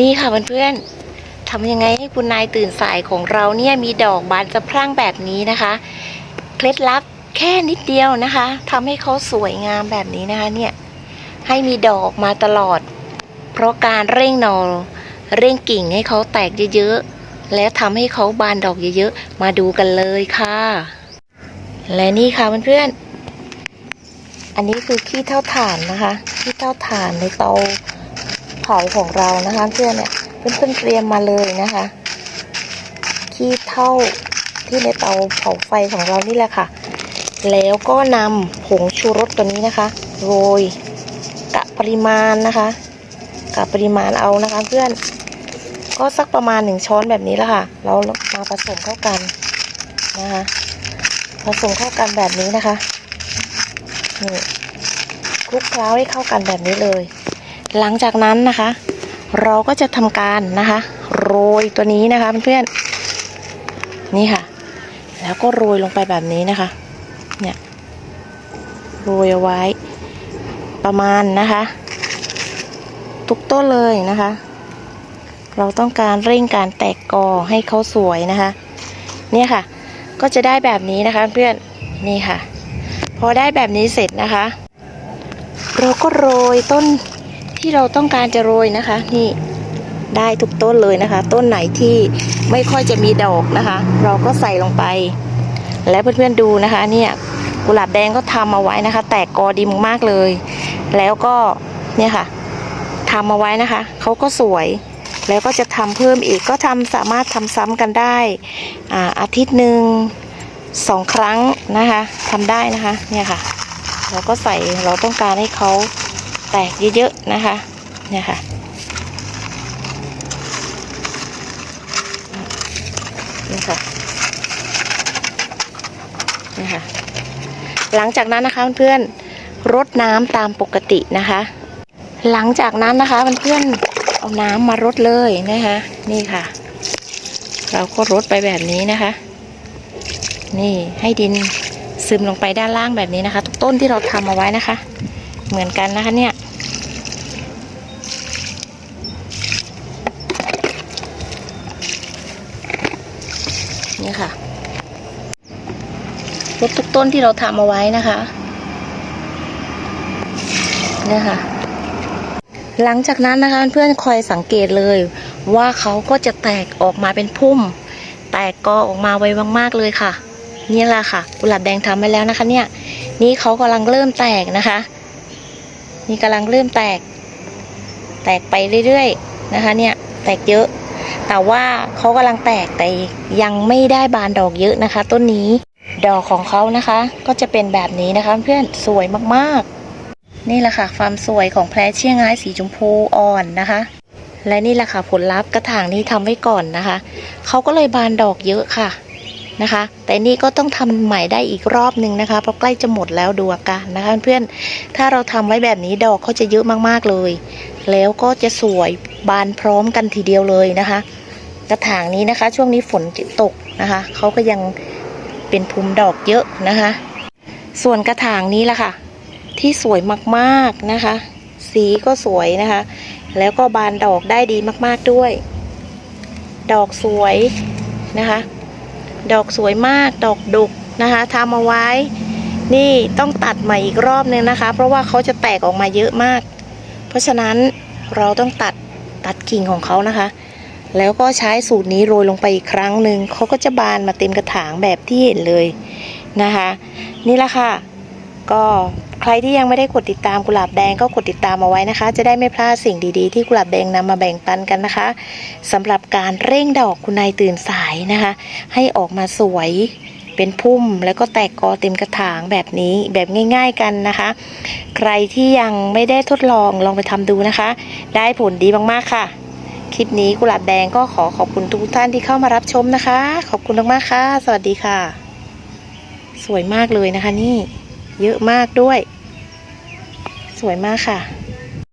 นี่ค่ะเพื่อนๆทำยังไงให้คุณนายตื่นสายของเราเนี่ยมีดอกบานสะพรั่งแบบนี้นะคะ เคล็ดลับแค่นิดเดียวนะคะทำให้เขาสวยงามแบบนี้นะคะเนี่ยให้มีดอกมาตลอด เพราะการเร่งหนอเร่งกิ่งให้เขาแตกเยอะๆ และทำให้เขาบานดอกเยอะๆ มาดูกันเลยค่ะ และนี่ค่ะเพื่อนๆ อันนี้คือขี้เท่าถ่านนะคะ ขี้เท่าถ่านในเตา เผาของเรานะคะเพื่อนเนี่ยเพื่อนๆเตรียมมาเลยนะคะขี้เท่าที่ในเตาเผาไฟของเรานี่แหละค่ะ แล้วก็นำผงชูรสตัวนี้นะคะโรยกะปริมาณนะคะกะปริมาณเอานะคะ เพื่อนก็สักประมาณหนึ่งช้อนแบบนี้แหละค่ะ เรามาผสมเข้ากันนะคะผสมเข้ากันแบบนี้นะคะนี่คลุกเคล้าให้เข้ากันแบบนี้เลย หลังจากนั้นนะคะ เราก็จะทำการนะคะ โรยตัวนี้นะคะเพื่อนๆนี่ค่ะ แล้วก็โรยลงไปแบบนี้นะคะ เนี่ยโรยเอาไว้ประมาณนะคะ ทุกต้นเลยนะคะ เราต้องการเร่งการแตกกอให้เขาสวยนะคะ เนี่ยค่ะ ก็จะได้แบบนี้นะคะเพื่อนนี่ค่ะ พอได้แบบนี้เสร็จนะคะ เราก็โรยต้น ที่เราต้องการจะโรยนะคะ นี่ได้ทุกต้นเลยนะคะ ต้นไหนที่ไม่ค่อยจะมีดอกนะคะ เราก็ใส่ลงไป และเพื่อนๆดูนะคะ เนี่ยกุหลาบแดงก็ทำเอาไว้นะคะ แตกกอดีมากๆเลย แล้วก็เนี่ยค่ะทำเอาไว้นะคะเขาก็สวยแล้วก็จะทำเพิ่มอีกก็ทำสามารถทำซ้ำกันได้อ่าอาทิตย์หนึ่งสองครั้งนะคะทำได้นะคะเนี่ยค่ะเราก็ใส่เราต้องการให้เขา แตกเยอะๆนะคะเนี่ยค่ะนี่ค่ะนี่ค่ะ หลังจากนั้นนะคะเพื่อนๆรดน้ำตามปกตินะคะ หลังจากนั้นนะคะเพื่อนๆเอาน้ำมารดเลยนะคะนี่ค่ะ เราก็รดไปแบบนี้นะคะ นี่ให้ดินซึมลงไปด้านล่างแบบนี้นะคะ ทุกต้นที่เราทำเอาไว้นะคะ เหมือนกันนะคะเนี่ย นี่ค่ะรดทุกต้นที่เราทำเอาไว้นะคะเนี่ยค่ะ หลังจากนั้นนะคะเพื่อนคอยสังเกตเลยว่าเขาก็จะแตกออกมาเป็นพุ่ม แตกกอออกมาไวมากๆเลยค่ะ นี่แหละค่ะกุหลาบแดงทำไปแล้วนะคะ เนี่ย นี่เขากำลังเริ่มแตกนะคะ นี่กำลังเริ่มแตก แตกไปเรื่อยๆนะคะ เนี่ย แตกเยอะ แต่ว่าเขากำลังแตกแต่ยังไม่ได้บานดอกเยอะนะคะ ต้นนี้ดอกของเขานะคะ ก็จะเป็นแบบนี้นะคะ เพื่อนสวยมากๆ นี่แหละค่ะความสวยของแพรเชียงรายสีชมพูอ่อนนะคะ และนี่แหละค่ะผลลัพธ์กระถางนี้ทำไว้ก่อนนะคะเขาก็เลยบานดอกเยอะค่ะนะคะ แต่นี่ก็ต้องทำใหม่ได้อีกรอบหนึ่งนะคะเพราะใกล้จะหมดแล้วดูอาการนะคะ เพื่อนถ้าเราทำไว้แบบนี้ดอกเขาจะเยอะมากๆเลย แล้วก็จะสวยบานพร้อมกันทีเดียวเลยนะคะ กระถางนี้นะคะ ช่วงนี้ฝนตกนะคะเขาก็ยังเป็นภูมิดอกเยอะนะคะ ส่วนกระถางนี้ละค่ะ ที่สวยมากๆนะคะ สีก็สวยนะคะ แล้วก็บานดอกได้ดีมากๆด้วย ดอกสวยนะคะ ดอกสวยมากดอกดุกนะคะทำเอาไว้ นี่ต้องตัดใหม่อีกรอบนึงนะคะ เพราะว่าเขาจะแตกออกมาเยอะมาก เพราะฉะนั้นเราต้องตัดตัดกิ่งของเขานะคะ แล้วก็ใช้สูตรนี้โรยลงไปอีกครั้งหนึ่งเขาก็จะบานมาเต็มกระถางแบบที่เห็นเลยนะคะ นี่แหละค่ะ ก็ใครที่ยังไม่ได้กดติดตามกุหลาบแดงก็กดติดตามเอาไว้นะคะ จะได้ไม่พลาดสิ่งดีๆ ที่กุหลาบแดงนำมาแบ่งปันกันนะคะสำหรับการเร่งดอกคุณนายตื่นสายนะคะ ให้ออกมาสวยเป็นพุ่มแล้วก็แตกกอเต็มกระถางแบบนี้แบบง่าย ๆกันนะคะ ใครที่ยังไม่ได้ทดลองลองไปทำดูนะคะ ได้ผลดีมากๆค่ะ คลิปนี้กุหลาบแดงก็ขอขอบคุณทุกท่านที่เข้ามารับชมนะคะ ขอบคุณมากๆค่ะ สวัสดีค่ะ สวยมากเลยนะคะนี่ เยอะมากด้วย สวยมากค่ะ